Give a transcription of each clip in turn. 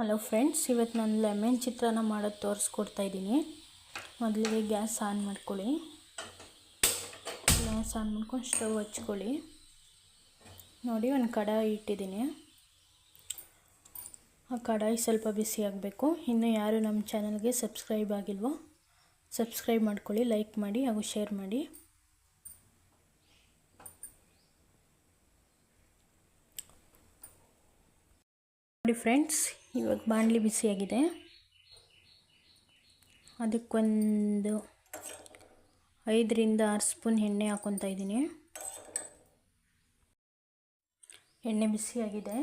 Hello friends ಇವತ್ತು ನಾನು lemon ಚಿತ್ರಾನ್ನ ಮಾಡೋದು ತೋರಿಸ್ಕೊಡ್ತಾ ಇದ್ದೀನಿ. ಮೊದಲಿಗೆ ಗ್ಯಾಸ್ ಆನ್ ಮಾಡ್ಕೊಳ್ಳಿ. ಗ್ಯಾಸ್ ಆನ್ ಮಾಡ್ಕೊಂಡು ಸ್ಟವ್ ಹಚ್ಕೊಳ್ಳಿ. ನೋಡಿ, ಒಂದು ಕಡಾಯಿ ಇಟ್ಟಿದ್ದೀನಿ. ಆ ಕಡಾಯಿ ಸ್ವಲ್ಪ ಬಿಸಿ ಆಗಬೇಕು. ಇನ್ನು ಯಾರು ನಮ್ಮ ಚಾನಲ್ಗೆ ಸಬ್ಸ್ಕ್ರೈಬ್ ಆಗಿಲ್ವೋ, ಸಬ್ಸ್ಕ್ರೈಬ್ ಮಾಡ್ಕೊಳ್ಳಿ, ಲೈಕ್ ಮಾಡಿ ಹಾಗೂ ಶೇರ್ ಮಾಡಿ. ನೋಡಿ ಫ್ರೆಂಡ್ಸ್ ಇವಾಗ ಬಾಣಲಿ ಬಿಸಿಯಾಗಿದೆ ಅದಕ್ಕೊಂದು ಐದರಿಂದ ಆರು ಸ್ಪೂನ್ ಎಣ್ಣೆ ಹಾಕ್ಕೊತಾ ಇದ್ದೀನಿ. ಎಣ್ಣೆ ಬಿಸಿಯಾಗಿದೆ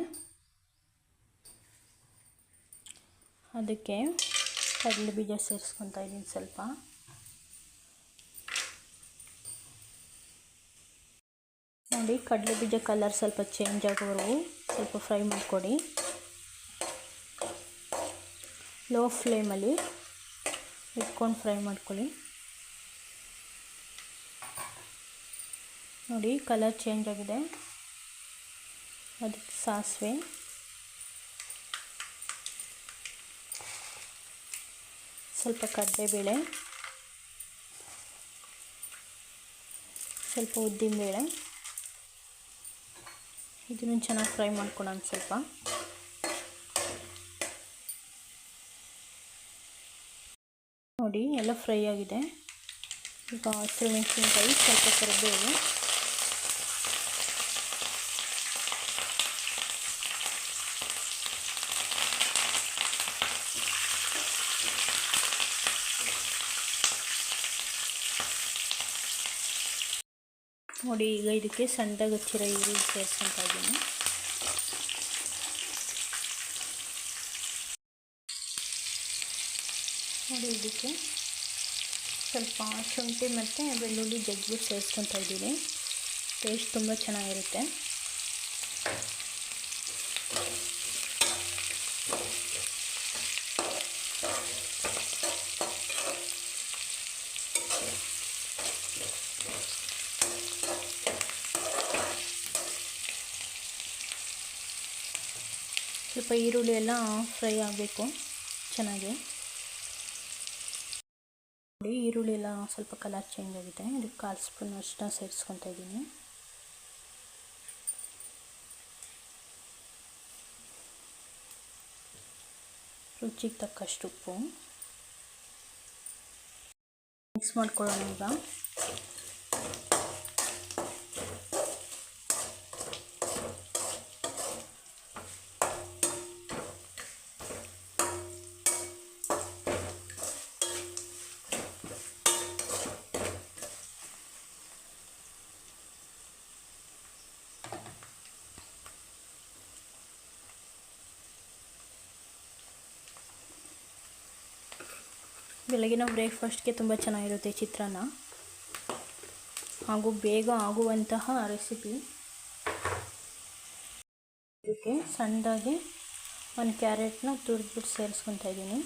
ಅದಕ್ಕೆ ಕಡಲೆ ಬೀಜ ಸೇರಿಸ್ಕೊತಾ ಇದ್ದೀನಿ ಸ್ವಲ್ಪ. ನೋಡಿ, ಕಡಲೆ ಬೀಜ ಕಲರ್ ಸ್ವಲ್ಪ ಚೇಂಜ್ ಆಗೋವರೆಗೂ ಸ್ವಲ್ಪ ಫ್ರೈ ಮಾಡಿಕೊಡಿ. ಲೋ ಫ್ಲೇಮಲ್ಲಿ ಇಟ್ಕೊಂಡು ಫ್ರೈ ಮಾಡ್ಕೊಳ್ಳಿ. ನೋಡಿ, ಕಲರ್ ಚೇಂಜ್ ಆಗಿದೆ. ಅದಕ್ಕೆ ಸಾಸಿವೆ. ಸ್ವಲ್ಪ ಕಡಲೆಬೇಳೆ ಸ್ವಲ್ಪ ಉದ್ದಿನಬೇಳೆ. ಇದನ್ನು ಚೆನ್ನಾಗಿ ಫ್ರೈ ಮಾಡ್ಕೊಳ್ಳೋಣ ಸ್ವಲ್ಪ. ನೋಡಿ, ಎಲ್ಲ ಫ್ರೈ ಆಗಿದೆ. ಈಗ ಹಸಿರು ಮೆಣಸಿನಕಾಯಿ ಸ್ವಲ್ಪ ಕರಿಬೇವು. ನೋಡಿ, ಈಗ ಇದಕ್ಕೆ ಸಣ್ಣದಾಗಿ ಹಚ್ಚಿರೋ ಈರುಳ್ಳಿ ಸೇರಿಸ್ಕೊಂತ ಇದ್ದೀನಿ. ನೋಡಿ ಇದಕ್ಕೆ ಸ್ವಲ್ಪ ಶುಂಠಿ ಮತ್ತು ಬೆಳ್ಳುಳ್ಳಿ ಜಜ್ಜಿಬಿಟ್ಟು ಸೇರಿಸ್ಕೊತಾ ಇದ್ದೀನಿ. ಟೇಸ್ಟ್ ತುಂಬ ಚೆನ್ನಾಗಿರುತ್ತೆ. ಸ್ವಲ್ಪ ಈರುಳ್ಳಿ ಎಲ್ಲ ಫ್ರೈ ಆಗಬೇಕು ಚೆನ್ನಾಗಿ. ನೋಡಿ ಈರುಳ್ಳಿ ಎಲ್ಲ ಸ್ವಲ್ಪ ಕಲರ್ ಚೇಂಜ್ ಆಗಿದೆ. ಇದಕ್ಕೆ ಕಾಲು ಸ್ಪೂನ್ ಅಷ್ಟು ಸೇರಿಸ್ಕೊತಾ ಇದ್ದೀನಿ. ರುಚಿಗೆ ತಕ್ಕಷ್ಟು ಉಪ್ಪು. ಮಿಕ್ಸ್ ಮಾಡ್ಕೊಳ್ಳೋಣ ಈಗ. ಬೆಳಗಿನ ಬ್ರೇಕ್ಫಾಸ್ಟ್ಗೆ ತುಂಬ ಚೆನ್ನಾಗಿರುತ್ತೆ ಚಿತ್ರಾನ್ನ. ಹಾಗೂ ಬೇಗ ಆಗುವಂತಹ ರೆಸಿಪಿ. ಇದಕ್ಕೆ ಸಣ್ಣದಾಗಿ ಒಂದು ಕ್ಯಾರೆಟ್ನ ತುರಿದ್ಬಿಟ್ಟು ಸೇರಿಸ್ಕೊತಾ ಇದ್ದೀನಿ.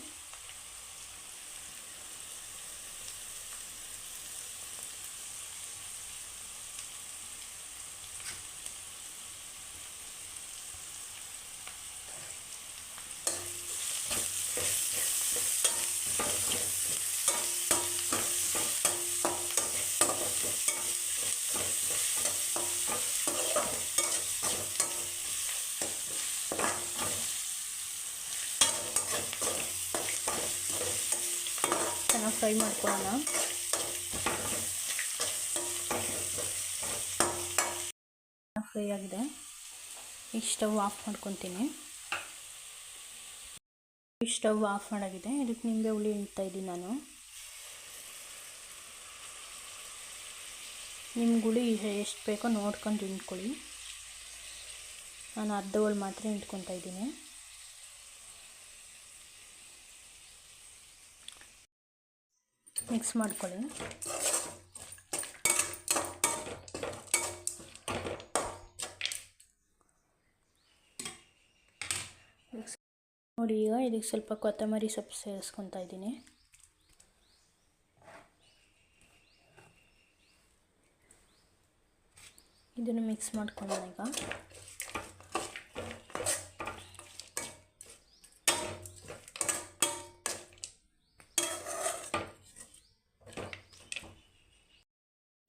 ಫ್ರೈ ಮಾಡ್ಕೊಳ್ಳೋಣ ಫ್ರೈ ಆಗಿದೆ. ಈಗ ಸ್ಟವ್ ಆಫ್ ಮಾಡ್ಕೊತೀನಿ. ಈ ಸ್ಟವ್ ಆಫ್ ಮಾಡಾಗಿದೆ. ಇದಕ್ಕೆ ನಿಂಬೆ ಹುಳಿ ಇಡ್ತಾ ಇದ್ದೀನಿ ನಾನು. ನಿಮ್ಮ ಗುಳಿ ಎಷ್ಟು ಬೇಕೋ ನೋಡ್ಕೊಂಡು ಹಿಂಡ್ಕೊಳ್ಳಿ. ನಾನು ಅರ್ಧ ಹೋಳು ಮಾತ್ರ ಹಿಂಡ್ಕೊತಾ ಇದ್ದೀನಿ. ಮಿಕ್ಸ್ ಮಾಡ್ಕೊಳ್ಳಿ. ನೋಡಿ ಈಗ ಇದಕ್ಕೆ ಸ್ವಲ್ಪ ಕೊತ್ತಂಬರಿ ಸೊಪ್ಪು ಸೇರಿಸ್ಕೊತಾ ಇದ್ದೀನಿ. ಇದನ್ನು ಮಿಕ್ಸ್ ಮಾಡ್ಕೊಳ್ಳೋಣ ಈಗ.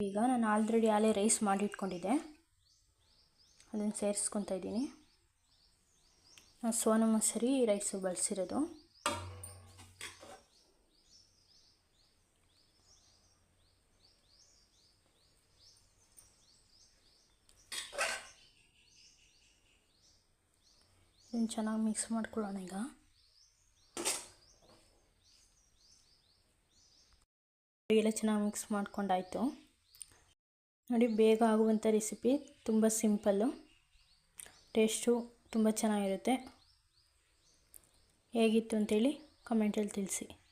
ಈಗ ನಾನು ಆಲ್ರೆಡಿ ಆಲೇ ರೈಸ್ ಮಾಡಿಟ್ಕೊಂಡಿದ್ದೆ. ಅದನ್ನು ಸೇರಿಸ್ಕೊತಾ ಇದ್ದೀನಿ. ಸೋನ ಮಸೂರಿ ರೈಸು ಬಳಸಿರೋದು. ಇದನ್ನು ಚೆನ್ನಾಗಿ ಮಿಕ್ಸ್ ಮಾಡ್ಕೊಳ್ಳೋಣ ಈಗ. ಎಲ್ಲ ಚೆನ್ನಾಗಿ ಮಿಕ್ಸ್ ಮಾಡ್ಕೊಂಡಾಯಿತು. ನೋಡಿ ಬೇಗ ಆಗುವಂಥ ರೆಸಿಪಿ ತುಂಬ ಸಿಂಪಲ್ಲು ಟೇಸ್ಟು ತುಂಬ ಚೆನ್ನಾಗಿರುತ್ತೆ. ಹೇಗಿತ್ತು ಅಂತೇಳಿ ಕಮೆಂಟಲ್ಲಿ ತಿಳಿಸಿ.